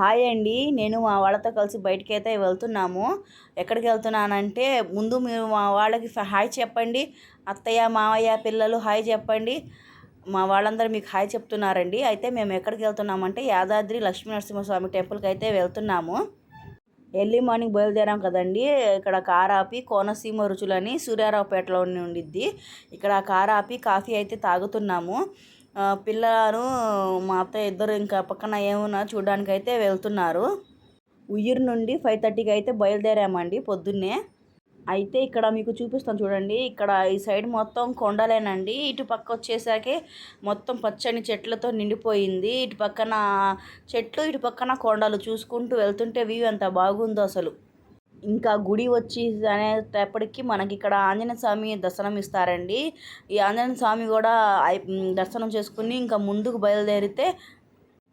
Hi అండి. నేను మా వాళ్ళతో కలిసి బయటికి అయితే వెళ్తున్నాము. ఎక్కడికి వెళ్తున్నానంటే ముందు మీరు మా వాళ్ళకి హాయ్ చెప్పండి. అత్తయ్య మావయ్య పిల్లలు హాయ్ చెప్పండి. మా వాళ్ళందరూ మీకు హాయ్ చెప్తున్నారండి. అయితే మేము ఎక్కడికి వెళ్తున్నామంటే యాదాద్రి లక్ష్మీ నరసింహస్వామి టెంపుల్కి అయితే వెళ్తున్నాము. ఎర్లీ మార్నింగ్ బయలుదేరాం కదండి. ఇక్కడ కారాపి కోనసీమ రుచులని సూర్యారావుపేటలో ఉండిద్ది. ఇక్కడ కారాపి కాఫీ అయితే తాగుతున్నాము. పిల్లలు మా అత్తయ్య ఇద్దరు ఇంకా పక్కన ఏమన్నా చూడడానికి అయితే వెళ్తున్నారు. ఉయ్యూరు నుండి ఫైవ్ థర్టీకి అయితే బయలుదేరామండి పొద్దున్నే. అయితే ఇక్కడ మీకు చూపిస్తాను చూడండి. ఇక్కడ ఈ సైడ్ మొత్తం కొండలేనండి. ఇటు పక్క వచ్చేసరికి మొత్తం పచ్చని చెట్లతో నిండిపోయింది. ఇటు పక్కన చెట్లు ఇటు పక్కన కొండలు చూసుకుంటూ వెళ్తుంటే వ్యూ ఎంత బాగుందో అసలు. ఇంకా గుడి వచ్చి అనేటప్పటికి మనకి ఇక్కడ ఆంజనేయ స్వామి దర్శనం ఇస్తారండి. ఈ ఆంజనేయ స్వామి కూడా అయి- దర్శనం చేసుకుని ఇంకా ముందుకు బయలుదేరితే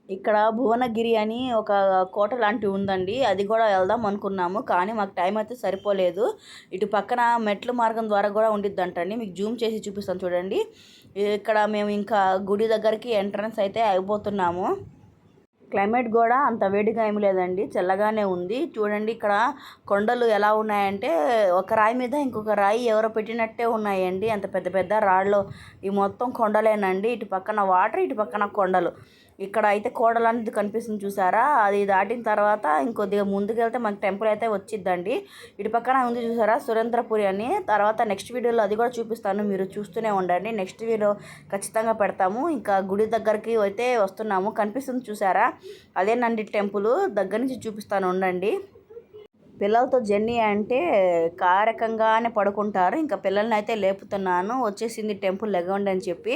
ఇక్కడ భువనగిరి అని ఒక కోట లాంటివి ఉందండి. అది కూడా వెళ్దాం అనుకున్నాము కానీ మాకు టైం అయితే సరిపోలేదు. ఇటు పక్కన మెట్ల మార్గం ద్వారా కూడా ఉండిద్దంటండి. మీకు జూమ్ చేసి చూపిస్తాను చూడండి. ఇక్కడ మేము ఇంకా గుడి దగ్గరికి ఎంట్రన్స్ అయితే అయిపోతున్నాము. క్లైమేట్ కూడా అంత వేడిగా ఏమి లేదండి చల్లగానే ఉంది. చూడండి ఇక్కడ కొండలు ఎలా ఉన్నాయంటే ఒక రాయి మీద ఇంకొక రాయి ఎవరో పెట్టినట్టే ఉన్నాయండి. అంత పెద్ద పెద్ద రాళ్ళు ఈ మొత్తం కొండలేనండి. ఇటు పక్కన వాటర్ ఇటు పక్కన కొండలు. ఇక్కడ అయితే కోడలు అనేది కనిపిస్తుంది చూసారా? అది దాటిన తర్వాత ఇంకొద్దిగా ముందుకెళ్తే మనకి టెంపుల్ అయితే వచ్చిద్దండి. ఇటు పక్కన ఉంది చూసారా? సురేంద్రపురి అని. తర్వాత నెక్స్ట్ వీడియోలో అది కూడా చూపిస్తాను. మీరు చూస్తూనే ఉండండి. నెక్స్ట్ వీడియో ఖచ్చితంగా పెడతాము. ఇంకా గుడి దగ్గరికి అయితే వస్తున్నాము. కనిపిస్తుంది చూసారా? అదేనండి టెంపుల్. దగ్గర నుంచి చూపిస్తాను ఉండండి. పిల్లలతో జర్నీ అంటే కారకంగానే పడుకుంటారు. ఇంకా పిల్లల్ని అయితే లేపుతున్నాను. వచ్చేసింది టెంపుల్ లెగవండి అని చెప్పి.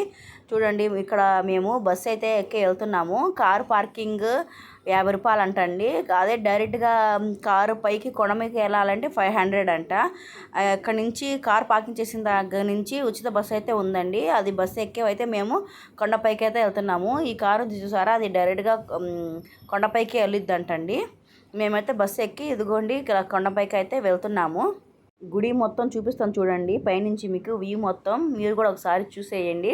చూడండి ఇక్కడ మేము బస్సు అయితే ఎక్కి వెళ్తున్నాము. కారు పార్కింగ్ యాభై రూపాయలు అంటండి అదే డైరెక్ట్గా కారు పైకి కొండ మీదకి వెళ్ళాలంటే ఫైవ్ హండ్రెడ్ అంట. అక్కడి నుంచి కార్ పార్కింగ్ చేసిన దగ్గర నుంచి ఉచిత బస్సు అయితే ఉందండి. అది బస్సు ఎక్కేవైతే అయితే మేము కొండపైకి అయితే వెళ్తున్నాము. ఈ కారు చూసారా? అది డైరెక్ట్గా కొండపైకి వెళ్ళిద్ది అంటండి మేమైతే బస్సు ఎక్కి ఇదిగోండి ఇక్కడ కొండపైకి అయితే వెళ్తున్నాము. గుడి మొత్తం చూపిస్తాను చూడండి పైనుంచి మీకు వ్యూ మొత్తం మీరు కూడా ఒకసారి చూసేయండి.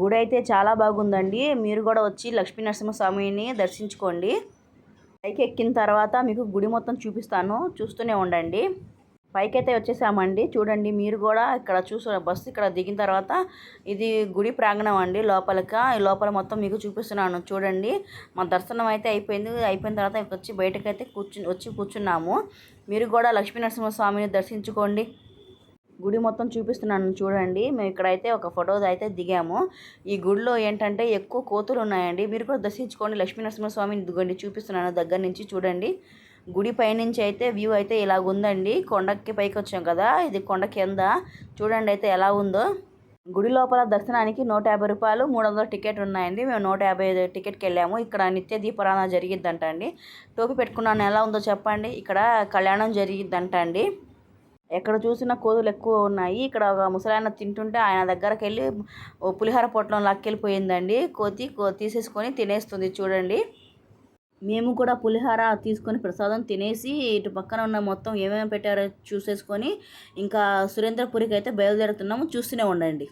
గుడి అయితే చాలా బాగుందండి మీరు కూడా వచ్చి లక్ష్మీ నరసింహస్వామిని దర్శించుకోండి. పైకి ఎక్కిన తర్వాత మీకు గుడి మొత్తం చూపిస్తాను చూస్తూనే ఉండండి. పైకైతే వచ్చేసామండి. చూడండి మీరు కూడా ఇక్కడ చూసారు బస్సు ఇక్కడ దిగిన తర్వాత ఇది గుడి ప్రాంగణం అండి లోపలిక. లోపల మొత్తం మీకు చూపిస్తున్నాను. చూడండి మా దర్శనం అయితే అయిపోయింది. అయిపోయిన తర్వాత వచ్చి బయటకైతే కూర్చుని వచ్చి కూర్చున్నాము. మీరు కూడా లక్ష్మీ నరసింహస్వామిని దర్శించుకోండి. గుడి మొత్తం చూపిస్తున్నాను చూడండి. మేము ఇక్కడైతే ఒక ఫోటో అయితే దిగాము. ఈ గుడిలో ఏంటంటే ఎక్కువ కోతులు ఉన్నాయండి. మీరు కూడా దర్శించుకోండి. లక్ష్మీ నరసింహస్వామిని ఇదిగోండి చూపిస్తున్నాను దగ్గర నుంచి చూడండి. గుడి పైనుంచి అయితే వ్యూ అయితే ఇలా ఉందండి కొండకి పైకి వచ్చాం కదా ఇది కొండ కింద. చూడండి అయితే ఎలా ఉందో. గుడి లోపల దర్శనానికి నూట యాభై రూపాయలు మూడు వందల టికెట్ ఉన్నాయండి. మేము నూట యాభై ఐదు టికెట్కి వెళ్ళాము. ఇక్కడ నిత్య దీపారాధన జరిగిద్దంట అండి టోపీ పెట్టుకున్నాను ఎలా ఉందో చెప్పండి. ఇక్కడ కళ్యాణం జరిగిద్దంట అండి ఎక్కడ చూసినా కోతులు ఎక్కువ ఉన్నాయి. ఇక్కడ ఒక ముసలాయన తింటుంటే ఆయన దగ్గరకు వెళ్ళి పులిహార పులిహోర పొట్లం లాక్కెళ్ళిపోయిందండి. కోతి కో తీసేసుకొని తినేస్తుంది చూడండి. మేము కూడా పులిహోర తీసుకొని ప్రసాదం తినేసి ఇటు పక్కన ఉన్న మొత్తం ఏమేమి పెట్టారో చూసేసుకొని ఇంకా సురేంద్రపురికి అయితే బయలుదేరుతున్నాము. చూస్తూనే ఉండండి.